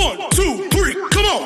One, two, three, come on.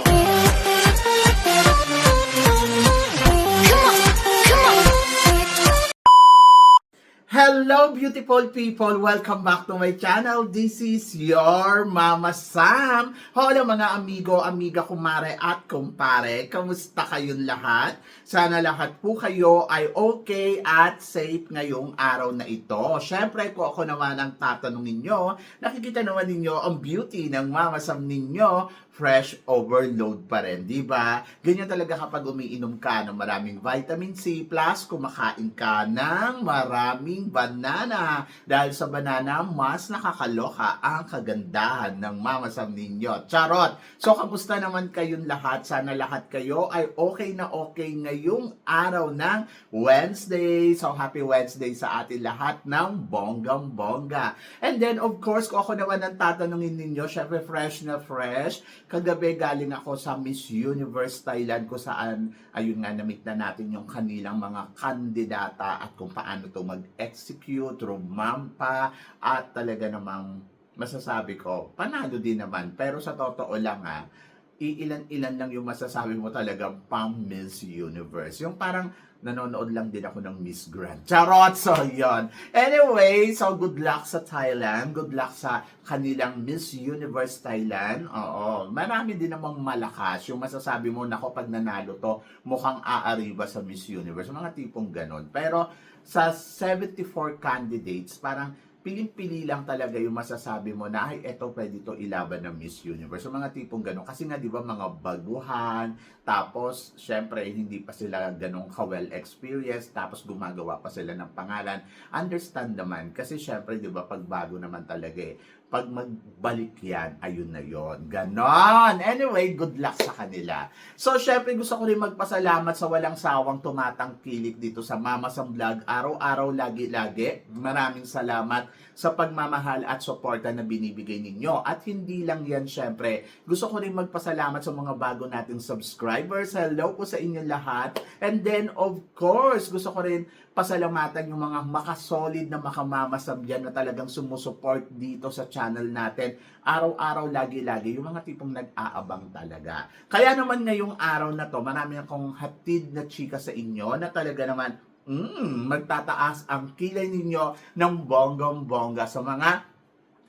Hello beautiful people! Welcome back to my channel. This is your Mama Sam. Hello mga amigo, amiga, kumare at kumpare. Kamusta kayong lahat? Sana lahat po kayo ay okay at safe ngayong araw na ito. Siyempre kung ako naman ang tatanungin nyo, nakikita naman ninyo ang beauty ng Mama Sam ninyo fresh overload pa rin, di ba? Ganyan talaga kapag umiinom ka ng maraming vitamin C plus kumakain ka ng maraming banana. Dahil sa banana, mas nakakaloka ang kagandahan ng mamasam ninyo. Charot! So, kamusta naman kayong lahat? Sana lahat kayo ay okay na okay ngayong araw ng Wednesday. So, happy Wednesday sa atin lahat ng bonggang-bongga. And then, of course, kung ako naman ang tatanungin ninyo, syempre fresh na fresh. Kagabi galing ako sa Miss Universe Thailand ko saan, ayun nga, na-meet na natin yung kanilang mga kandidata at kung paano to mag-execute, rumampa, at talaga namang masasabi ko, panalo din naman. Pero sa totoo lang ha, iilan-ilan lang yung masasabi mo talagang pang Miss Universe. Yung parang nanonood lang din ako ng Miss Grand. Charot! So, yon. Anyway, so good luck sa Thailand. Good luck sa kanilang Miss Universe Thailand. Oo. Marami din namang malakas. Yung masasabi mo, nako, pag nanalo to, mukhang aariba sa Miss Universe. Mga tipong ganon. Pero, sa 74 candidates, parang piling-pili lang talaga yung masasabi mo na, ay, eto pwede to ilaban ng Miss Universe. So, mga tipong gano'n. Kasi nga, di ba, mga baguhan, tapos, syempre, hindi pa sila ganong ka-well experience, tapos gumagawa pa sila ng pangalan. Understand naman, kasi syempre, di ba, pag bago naman talaga eh, pag magbalik yan, ayun na yon Ganon! Anyway, good luck sa kanila. So, syempre, gusto ko rin magpasalamat sa walang sawang tumatangkilik dito sa Mama Sam Vlog. Araw-araw, lagi-lagi. Maraming salamat sa pagmamahal at suporta na binibigay ninyo. At hindi lang yan, syempre, gusto ko rin magpasalamat sa mga bago nating subscribers. Hello po sa inyo lahat. And then, of course, gusto ko rin pasalamatan yung mga makasolid na makamamasab dyan na talagang sumusuport dito sa channel natin. Araw-araw, lagi-lagi, yung mga tipong nag-aabang talaga. Kaya naman ngayong araw na to, marami akong hatid na chika sa inyo na talaga naman mm, magtataas ang kilay ninyo ng bonggong-bongga sa mga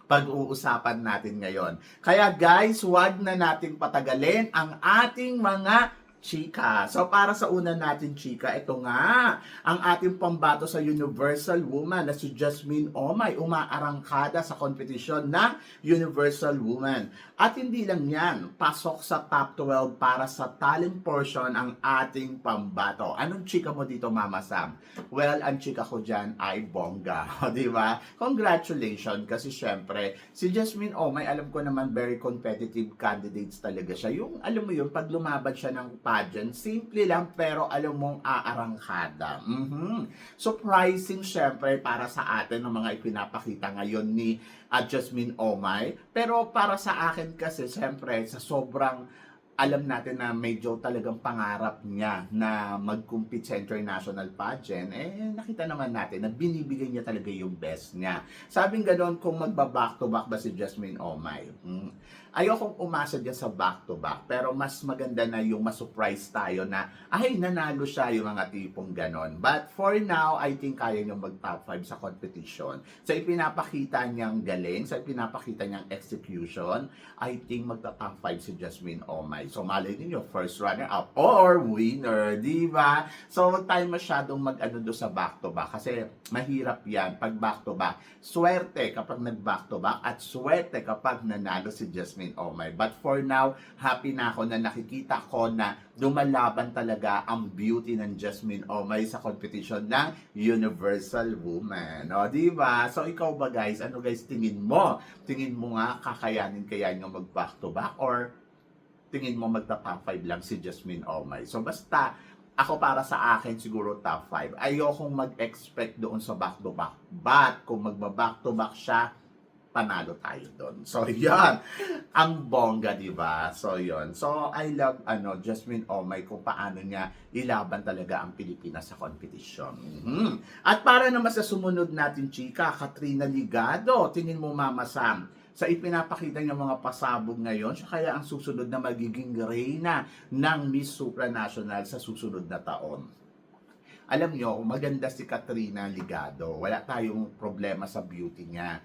pag-uusapan natin ngayon. Kaya guys, wag na nating patagalin ang ating mga chika. So para sa una natin chika, ito nga, ang ating pambato sa Universal Woman na si Jasmine Omay, umaarangkada sa kompetisyon ng Universal Woman. At hindi lang yan, pasok sa top 12 para sa talent portion ang ating pambato. Anong chika mo dito, Mama Sam? Well, ang chika ko dyan ay bongga. Di ba? Congratulations kasi syempre, si Jasmine Omay, alam ko naman very competitive candidates talaga siya. Yung, alam mo yun, pag lumaban siya ng pageant, simple lang pero alam mong aarangkada. Mhm. Surprising syempre para sa atin ng mga ipinapakita ngayon ni uh, Jasmine Omay. Pero para sa akin kasi syempre sa sobrang alam natin na medyo talagang pangarap niya na mag-compete sa international pageant, eh nakita naman natin na binibigay niya talaga yung best niya. Sabing ganoon kung magba-back to back ba si Jasmine Omay. Hmm. Ayokong umasa dyan sa back to back, pero mas maganda na yung masurprise tayo na ay nanalo siya yung mga tipong ganon. But for now, I think kaya niyang mag top 5 sa competition. Sa ipinapakita niyang galing, sa ipinapakita niyang execution, I think magta top 5 si Jasmine Omay. So malay ninyo, first runner up or winner, di ba? So wag tayo masyadong mag-ano do sa back to back kasi mahirap yan pag back to back. Swerte kapag nag back to back at swerte kapag nanalo si Jasmine Omay. But for now, happy na ako na nakikita ko na lumalaban talaga ang beauty ng Jasmine Omay sa competition ng Universal Woman. O, di ba? So, ikaw ba guys? Ano guys tingin mo? Tingin mo nga kakayanin kaya nyo mag back to back or tingin mo magta top 5 lang si Jasmine Omay. So basta ako para sa akin siguro top 5. Ayokong mag-expect doon sa back to back. But kung magba-back to back siya, panalo tayo doon. So yan, ang bongga, di ba? So yon. So I love ano Jasmine Omay kung paano niya ilaban talaga ang Pilipinas sa competition. Mhm. At para naman sa sumunod natin chika, Katrina Ligado, tingin mo Mama Sam, sa ipinapakita niya mga pasabog ngayon, siya kaya ang susunod na magiging reyna ng Miss Supranational sa susunod na taon. Alam nyo, maganda si Katrina Ligado. Wala tayong problema sa beauty niya.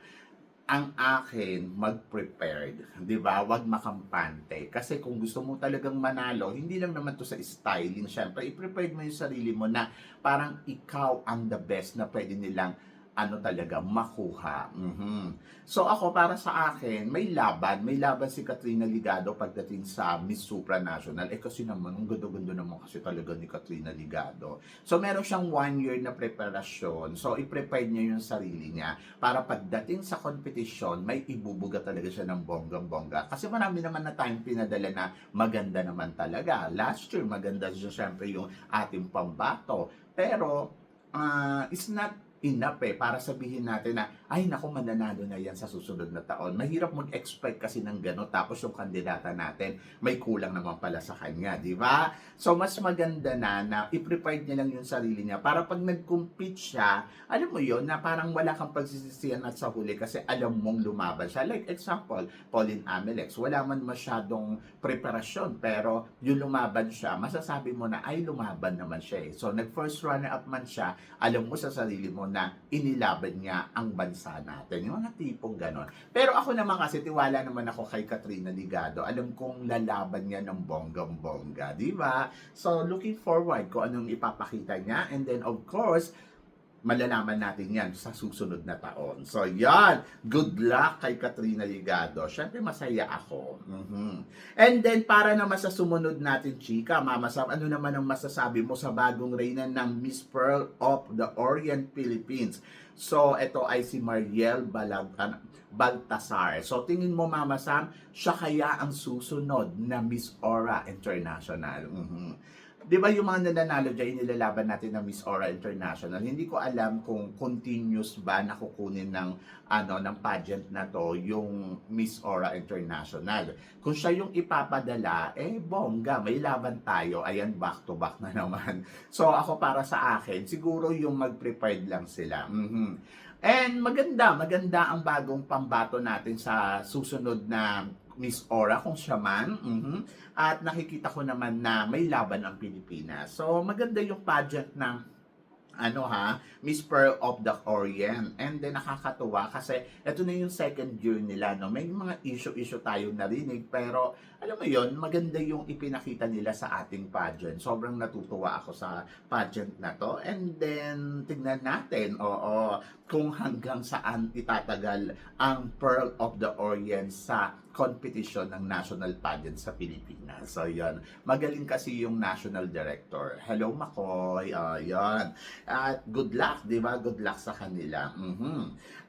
Ang akin, mag-prepared. Di ba? Huwag makampante. Kasi kung gusto mo talagang manalo, hindi lang naman to sa styling. Siyempre, i-prepared mo yung sarili mo na parang ikaw ang the best na pwede nilang ano talaga, makuha. Mhm. So ako, para sa akin, may laban. May laban si Katrina Ligado pagdating sa Miss Supranational. Eh kasi naman, ang ganda-ganda naman kasi talaga ni Katrina Ligado. So meron siyang one year na preparasyon. So i-prepare niya yung sarili niya para pagdating sa competition, may ibubuga talaga siya ng bonggang-bongga. Kasi marami naman na time pinadala na maganda naman talaga. Last year, maganda siya syempre yung ating pambato. Pero, ah, it's not enough eh para sabihin natin na ay naku mananalo na yan sa susunod na taon. Mahirap mag-expect kasi ng gano'n tapos yung kandidata natin may kulang naman pala sa kanya, di ba? So mas maganda na na i-prepare niya lang yung sarili niya para pag nag-compete siya, alam mo yon na parang wala kang pagsisisihan at sa huli kasi alam mong lumaban siya. Like example, Pauline Amelex, wala man masyadong preparasyon pero yung lumaban siya, masasabi mo na ay lumaban naman siya eh. So nag first runner up man siya, alam mo sa sarili mo na inilaban niya ang bansa natin. Yung mga tipong ganon. Pero ako naman kasi, tiwala naman ako kay Katrina Ligado. Alam kong lalaban niya ng bonggang-bongga, di ba? So, looking forward kung anong ipapakita niya. And then, of course, malalaman natin yan sa susunod na taon. So, yan. Good luck kay Katrina Ligado. Siyempre, masaya ako. Mhm. And then, para naman sa sumunod natin, chika, Mama Sam, ano naman ang masasabi mo sa bagong reyna ng Miss Pearl of the Orient Philippines? So, ito ay si Mariel Balag Baltasar. So, tingin mo, Mama Sam, siya kaya ang susunod na Miss Aura International? Mhm. Di ba yung mga nananalo dyan, inilalaban natin ng Miss Aura International, hindi ko alam kung continuous ba na kukunin ng, ano, ng pageant na to, yung Miss Aura International. Kung siya yung ipapadala, eh, bongga, may laban tayo. Ayan, back to back na naman. So, ako para sa akin, siguro yung mag-prepared lang sila. Mhm. And maganda, maganda ang bagong pambato natin sa susunod na Miss Aura kung siya man. Mhm. At nakikita ko naman na may laban ang Pilipinas. So maganda yung pageant ng ano ha, Miss Pearl of the Orient. And then nakakatuwa kasi ito na yung second year nila. No? May mga issue-issue tayong narinig pero alam mo yon maganda yung ipinakita nila sa ating pageant. Sobrang natutuwa ako sa pageant na to. And then tignan natin, oo, kung hanggang saan itatagal ang Pearl of the Orient sa competition ng national pageant sa Pilipinas. So, yun. Magaling kasi yung national director. Hello, Makoy. Uh, yun. At good luck, di ba? Good luck sa kanila. Mhm.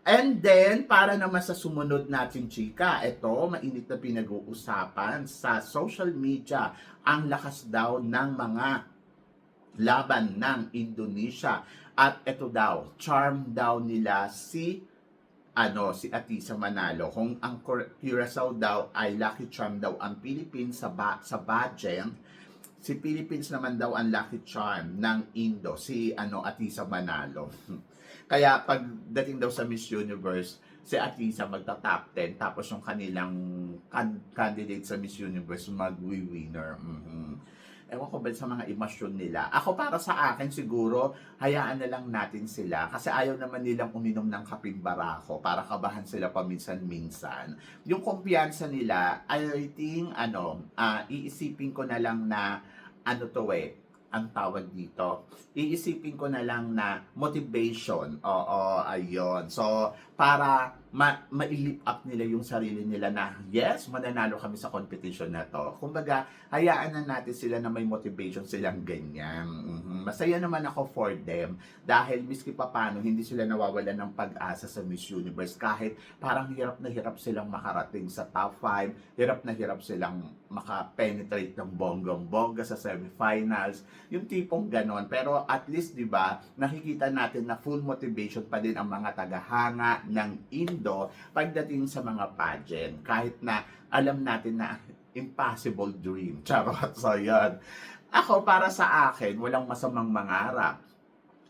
And then, para naman sa sumunod natin, chika, ito, mainit na pinag-uusapan sa social media ang lakas daw ng mga laban ng Indonesia. At ito daw, charm daw nila si ano si Atisa Manalo kung ang Cur- Curacao daw ay lucky charm daw ang Philippines sa ba- sa pageant si Philippines naman daw ang lucky charm ng Indo si ano Atisa Manalo. Kaya pagdating daw sa Miss Universe si Atisa magta-top 10 tapos yung kanilang kan- candidate sa Miss Universe magwi-winner. Mhm ewan ko ba sa mga emosyon nila. Ako para sa akin siguro, hayaan na lang natin sila kasi ayaw naman nilang uminom ng kaping barako para kabahan sila paminsan-minsan. Yung kumpiyansa nila, I think, ano, ah, iisipin ko na lang na, ano to eh, ang tawag dito, iisipin ko na lang na motivation. Oo, ayun. So, para ma ma-lift up nila yung sarili nila na, yes, mananalo kami sa competition na to. Kumbaga, hayaan na natin sila na may motivation silang ganyan. Mhm. Masaya naman ako for them dahil miski pa paano, hindi sila nawawalan ng pag-asa sa Miss Universe kahit parang hirap na hirap silang makarating sa top 5, hirap na hirap silang maka-penetrate ng bonggong-bongga sa semifinals, yung tipong ganon. Pero at least, di ba, nakikita natin na full motivation pa din ang mga tagahanga ng Indo pagdating sa mga pageant. Kahit na alam natin na impossible dream. Charot. So, yan. Ako, para sa akin, walang masamang mangarap.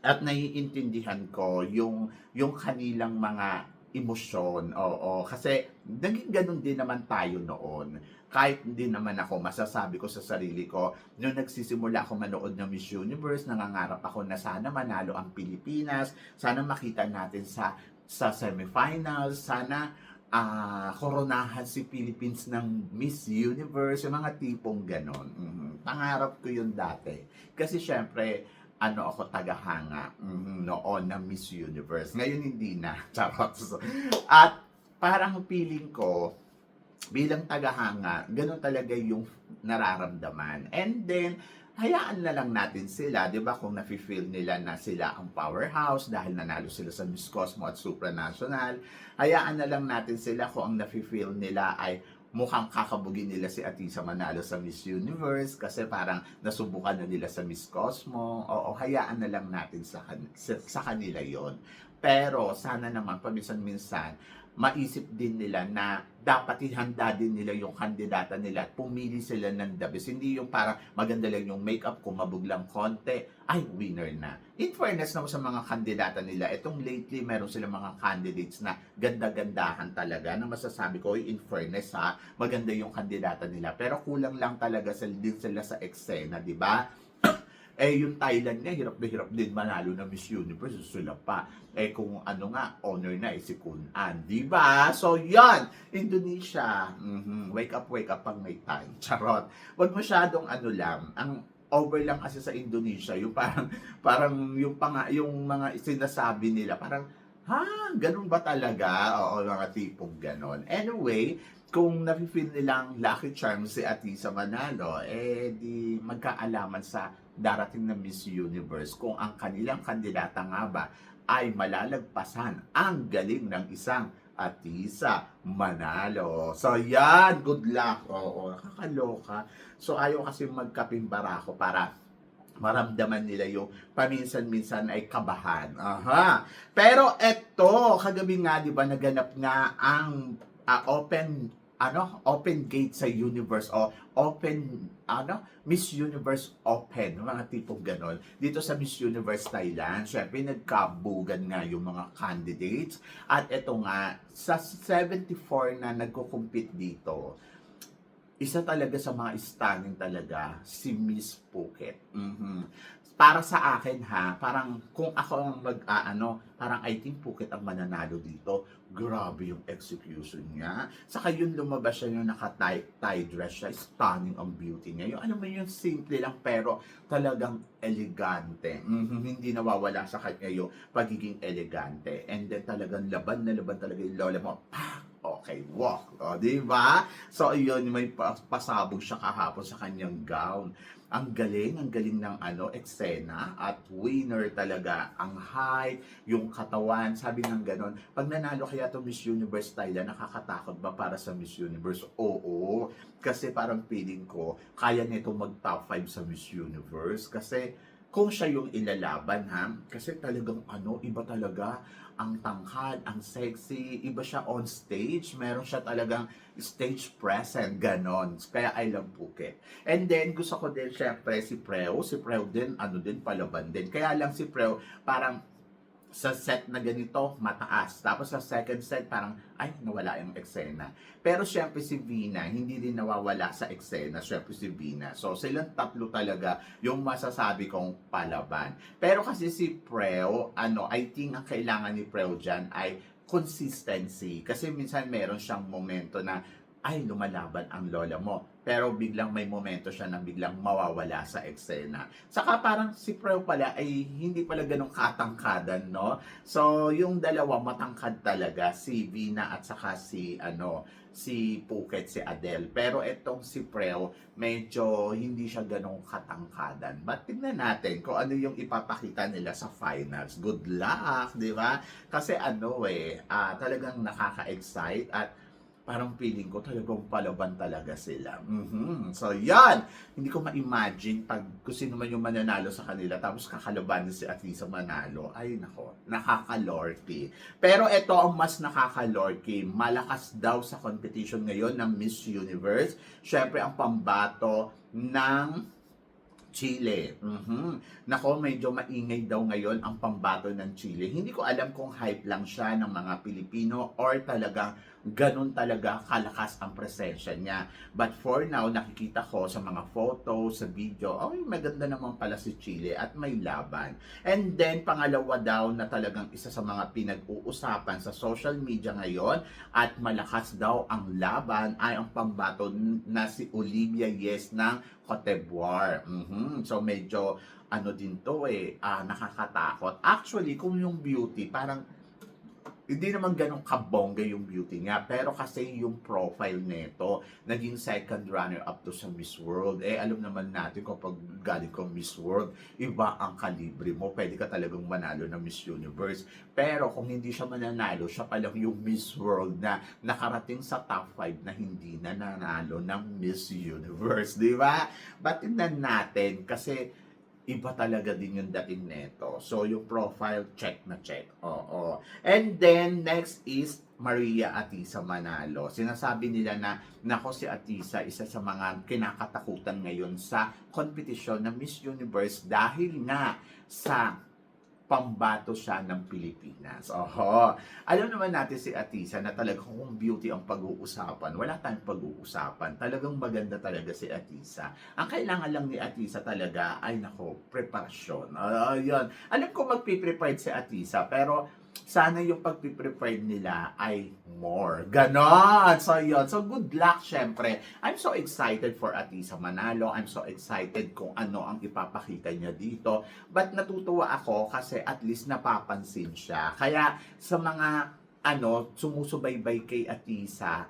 At naiintindihan ko yung, yung kanilang mga emosyon. Oo, kasi naging ganun din naman tayo noon. Kahit hindi naman ako, masasabi ko sa sarili ko, nung nagsisimula ako manood ng Miss Universe, nangangarap ako na sana manalo ang Pilipinas, sana makita natin sa sa semifinals, sana ah koronahan si Philippines ng Miss Universe, yung mga tipong ganon. Mhm. Pangarap ko yun dati. Kasi syempre, ano ako tagahanga mhm, noon ng Miss Universe. Ngayon hindi na. Charot. At parang feeling ko, bilang tagahanga, ganun talaga yung nararamdaman. And then, hayaan na lang natin sila, di ba, kung nafe-feel nila na sila ang powerhouse dahil nanalo sila sa Miss Cosmo at Supranational, hayaan na lang natin sila kung ang nafe-feel nila ay mukhang kakabugin nila si Atisa manalo sa Miss Universe kasi parang nasubukan na nila sa Miss Cosmo. Oo, hayaan na lang natin sa, kan- sa, sa kanila yon. Pero sana naman paminsan-minsan maisip din nila na dapat ihanda din nila yung kandidata nila at pumili sila ng the best. Hindi yung parang maganda lang yung makeup kung mabuglang konti, ay winner na. In fairness naman sa mga kandidata nila, itong lately meron silang mga candidates na ganda-gandahan talaga na masasabi ko, "Uy, in fairness ha, maganda yung kandidata nila. Pero kulang lang talaga sila, din sila sa eksena, di ba? Eh, yung Thailand nga, hirap na hirap din manalo ng Miss Universe. Sila pa. Eh, kung ano nga, honor na eh, si Kun An. Di ba? So, yan. Indonesia. Mhm. Wake up, wake up pang may time. Charot. Huwag masyadong ano lang. Ang over lang kasi sa Indonesia, yung parang, parang yung, panga, yung mga sinasabi nila, parang, ha, ganun ba talaga? Oo, mga tipong ganon. Anyway, kung nafe-feel nilang lucky charm si Atisa Manalo, eh di magkaalaman sa darating na Miss Universe kung ang kanilang kandidata nga ba ay malalagpasan ang galing ng isang Atisa Manalo. So yan, good luck. Oo, nakakaloka. So ayaw kasi magkaping barako para maramdaman nila yung paminsan-minsan ay kabahan. Aha. Pero eto, kagabi nga 'di ba naganap nga ang ah, open ano, open gate sa universe o open ano, Miss Universe Open, mga tipong ganon. Dito sa Miss Universe Thailand, syempre nagkabugan nga yung mga candidates. At eto nga, sa 74 na nagko-compete dito, isa talaga sa mga stunning talaga si Miss Phuket. Mhm. Para sa akin ha, parang kung ako ang mag-aano, parang I think Phuket ang mananalo dito. Grabe yung execution niya. Saka yun lumabas siya yung naka-tie tie dress siya. Stunning ang beauty niya. Yung ano mo yung simple lang pero talagang elegante. Mhm, Hindi nawawala sa kanya yung pagiging elegante. And then talagang laban na laban talaga yung lola mo. Pak! Okay, walk. O, di ba? So, yun, may pa- pasabog siya kahapon sa kanyang gown. Ang galing, ang galing ng ano, eksena at winner talaga. Ang height, yung katawan, sabi ng ganon. Pag nanalo kaya to Miss Universe Thailand, nakakatakot ba para sa Miss Universe? Oo. Kasi parang feeling ko, kaya nito mag top 5 sa Miss Universe. Kasi kung siya yung ilalaban ha, kasi talagang ano, iba talaga ang tangkad, ang sexy, iba siya on stage, meron siya talagang stage present, ganon. Kaya I love Phuket. And then, gusto ko din, syempre, si Preo. Si Preo din, ano din, palaban din. Kaya lang si Preo, parang sa set na ganito, mataas. Tapos sa second set, parang, ay, nawala yung eksena. Pero syempre si Vina, hindi din nawawala sa eksena. Syempre si Vina. So, silang tatlo talaga yung masasabi kong palaban. Pero kasi si Preo, ano, I think ang kailangan ni Preo dyan ay consistency. Kasi minsan meron siyang momento na, ay, lumalaban ang lola mo. Pero biglang may momento siya na biglang mawawala sa eksena. Saka parang si Preo pala ay hindi pala ganun katangkadan, no? So, yung dalawa matangkad talaga, si Vina at saka si, ano, si Phuket, si Adele. Pero etong si Preo, medyo hindi siya ganun katangkadan. But tignan natin kung ano yung ipapakita nila sa finals. Good luck, di ba? Kasi ano eh, ah, talagang nakaka-excite at parang feeling ko talagang palaban talaga sila. Mhm. So, yan! Hindi ko ma-imagine pag kung sino man yung mananalo sa kanila tapos kakalaban si Atlisa manalo. Ay, nako, nakakalorky. Pero ito ang mas nakakalorky. Malakas daw sa competition ngayon ng Miss Universe. Siyempre, ang pambato ng Chile. Mhm. Nako, medyo maingay daw ngayon ang pambato ng Chile. Hindi ko alam kung hype lang siya ng mga Pilipino or talaga ganun talaga kalakas ang presensya niya. But for now, nakikita ko sa mga photos, sa video, ay maganda naman pala si Chile at may laban. And then, pangalawa daw na talagang isa sa mga pinag-uusapan sa social media ngayon at malakas daw ang laban ay ang pambato na si Olivia Yes ng Cote d'Ivoire. Mhm. So medyo ano din to eh, ah, nakakatakot. Actually, kung yung beauty, parang hindi naman ganun kabongga yung beauty niya. Pero kasi yung profile nito, naging second runner-up to sa Miss World. Eh, alam naman natin kapag galing ka Miss World, iba ang kalibre mo. Pwede ka talagang manalo ng Miss Universe. Pero kung hindi siya mananalo, siya pa lang yung Miss World na nakarating sa top 5 na hindi na nanalo ng Miss Universe. Di ba? But tingnan natin kasi iba talaga din yung dating neto. So, yung profile, check na check. Oo. And then, next is Maria Atisa Manalo. Sinasabi nila na, nako si Atisa, isa sa mga kinakatakutan ngayon sa kompetisyon ng Miss Universe dahil nga sa pambato siya ng Pilipinas. Oho. Alam naman natin si Atisa na talagang kung beauty ang pag-uusapan, wala tayong pag-uusapan. Talagang maganda talaga si Atisa. Ang kailangan lang ni Atisa talaga ay nako, preparasyon. Uh, yun. Alam ko magpiprepared si Atisa, pero sana yung pagpiprepared nila ay more. Ganon! So, yun. So, good luck, syempre. I'm so excited for Atisa Manalo. I'm so excited kung ano ang ipapakita niya dito. But natutuwa ako kasi at least napapansin siya. Kaya sa mga ano, sumusubaybay kay Atisa,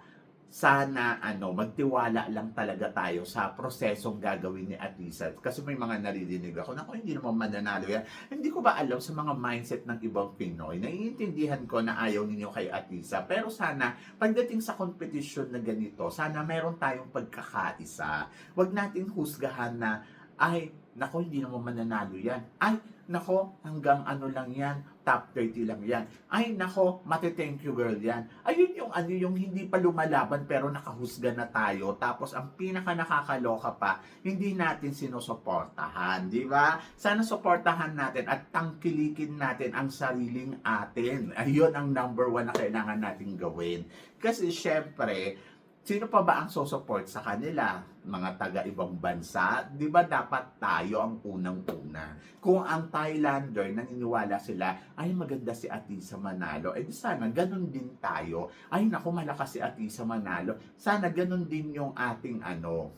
sana ano, magtiwala lang talaga tayo sa prosesong gagawin ni Atisa. Kasi may mga naririnig ako, naku, hindi naman mananalo yan. Hindi ko ba alam sa mga mindset ng ibang Pinoy, naiintindihan ko na ayaw ninyo kay Atisa. Pero sana, pagdating sa kompetisyon na ganito, sana meron tayong pagkakaisa. Huwag natin husgahan na, ay, nako, hindi naman mananalo yan. Ay, nako, hanggang ano lang yan, top 30 lang yan. Ay, nako, mati-thank you girl yan. Ayun yung ano, yung hindi pa lumalaban pero nakahusga na tayo. Tapos, ang pinaka nakakaloka pa, hindi natin sinusuportahan, di ba? Sana suportahan natin at tangkilikin natin ang sariling atin. Ayun ang number one na kailangan natin gawin. Kasi, syempre, Sino pa ba ang sosupport sa kanila? Mga taga-ibang bansa? Di ba dapat tayo ang unang-una? Kung ang Thailander, naniniwala sila, ay maganda si Atisa Manalo, eh sana ganun din tayo. Ay naku, malakas si Atisa Manalo. Sana ganun din yung ating ano,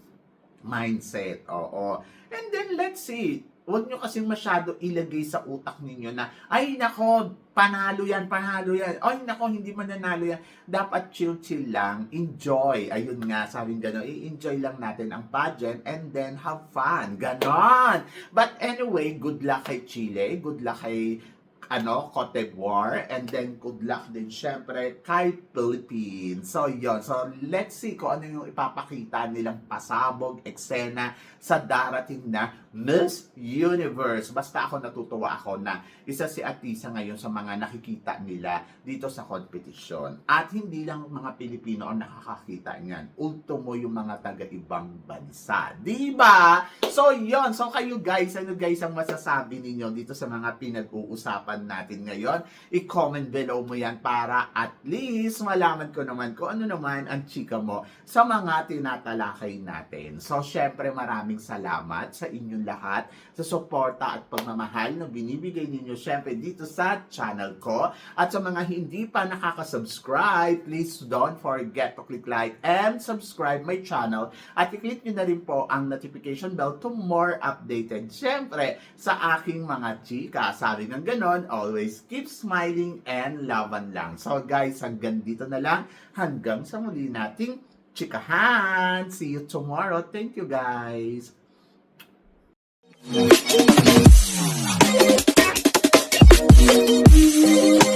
mindset. Oo. And then, let's see. Huwag nyo kasing masyado ilagay sa utak ninyo na, ay nako, panalo yan, panalo yan. Ay nako, hindi mananalo yan. Dapat chill-chill lang, enjoy. Ayun nga, sabi gano'n, i-enjoy lang natin ang pageant and then have fun. Ganon! But anyway, good luck kay Chile, good luck kay ano, Cote d'Ivoire, and then good luck din syempre kay Philippines. So, yon So, let's see kung ano yung ipapakita nilang pasabog, eksena sa darating na Miss Universe. Basta ako natutuwa ako na isa si Atisa ngayon sa mga nakikita nila dito sa competition. At hindi lang mga Pilipino ang nakakakita niyan. Ultimo yung mga taga-ibang bansa. Di ba? So, yon So, kayo guys, ano guys ang masasabi ninyo dito sa mga pinag-uusapan natin ngayon? I-comment below mo yan para at least malaman ko naman kung ano naman ang chika mo sa mga tinatalakay natin. So, syempre maraming salamat sa inyong lahat sa suporta at pagmamahal na binibigay ninyo syempre dito sa channel ko. At sa mga hindi pa nakaka-subscribe, please don't forget to click like and subscribe my channel at i-click nyo na rin po ang notification bell to more updated syempre sa aking mga chika. Sabi ng ganon, everyone. Always keep smiling and laban lang. So guys, hanggang dito na lang. Hanggang sa muli nating chikahan. See you tomorrow. Thank you guys. Thank you.